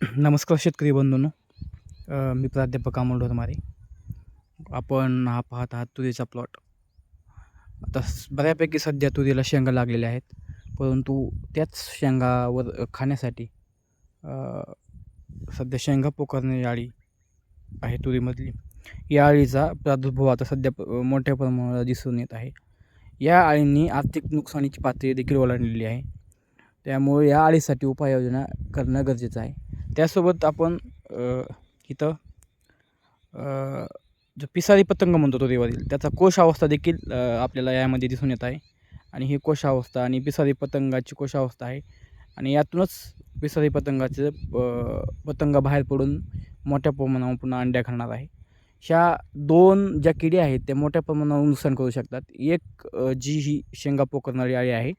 नमस्कार शेतकरी बंधूंनो. मी प्राध्यापक अमोल ढोरमारे. आपण हा पाहत आहात तुरीचा प्लॉट आता बऱ्यापैकी सध्या तुरीला शेंगा लागलेल्या आहेत. परंतु त्याच शेंगावर खाण्यासाठी सध्या शेंगा पोकारणारी आळी आहे तुरीमधली. या आळीचा प्रादुर्भाव आता सध्या प- मोठ्या प्रमाणावर दिसून येत आहे. या आळींनी आर्थिक नुकसानीची पातळी देखील ओलांडलेली आहे. त्यामुळे या आळीसाठी उपाययोजना करणं गरजेचं आहे. त्यासोबत आपण इथं जो पिसारी पतंग म्हणतो तो देवातील त्याचा कोशावस्था देखील आपल्याला यामध्ये दिसून येत आहे. आणि ही कोशावस्था आणि पिसारी पतंगाची कोशावस्था आहे. आणि यातूनच पिसारी पतंगाचे अ, पतंग बाहेर पडून मोठ्या प्रमाणावर पुन्हा अंड्या घालणार आहे. ह्या दोन ज्या किडी आहेत त्या मोठ्या प्रमाणावर नुकसान करू शकतात. एक जी ही शेंगा पोकरणारी आळी आहे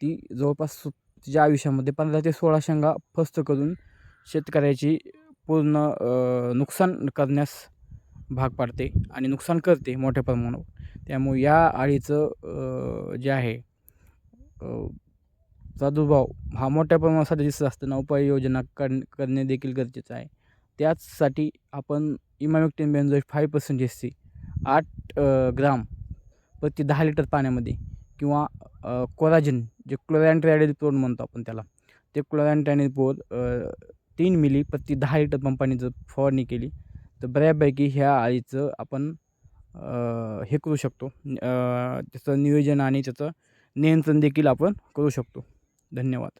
ती जवळपास तिच्या आयुष्यामध्ये पंधरा ते सोळा शेंगा फस्त करून शेतकऱ्याची पूर्ण नुकसान करण्यास भाग पाडते आणि नुकसान करते मोठ्या प्रमाणावर. त्यामुळे या आळीचं जे आहे प्रादुर्भाव हा मोठ्या प्रमाणात दिसत असताना उपाययोजना कर करणे देखील गरजेचं आहे. त्याचसाठी आपण emamectin benzoate five percent S C आठ ग्राम प्रति दहा लिटर पाण्यामध्ये किंवा कोराजिन जे क्लोरॅन्ट्रायडेल पोर म्हणतो आपण त्याला ते क्लोरॅन्ट्रायडेल पोर तीन मिली प्रति दहा लिटर पंपाने जर फवारणी केली तर बऱ्यापैकी ह्या आळीचं आपण हे करू शकतो. त्याचं नियोजन आणि त्याचं नियंत्रण देखील आपण करू शकतो. धन्यवाद.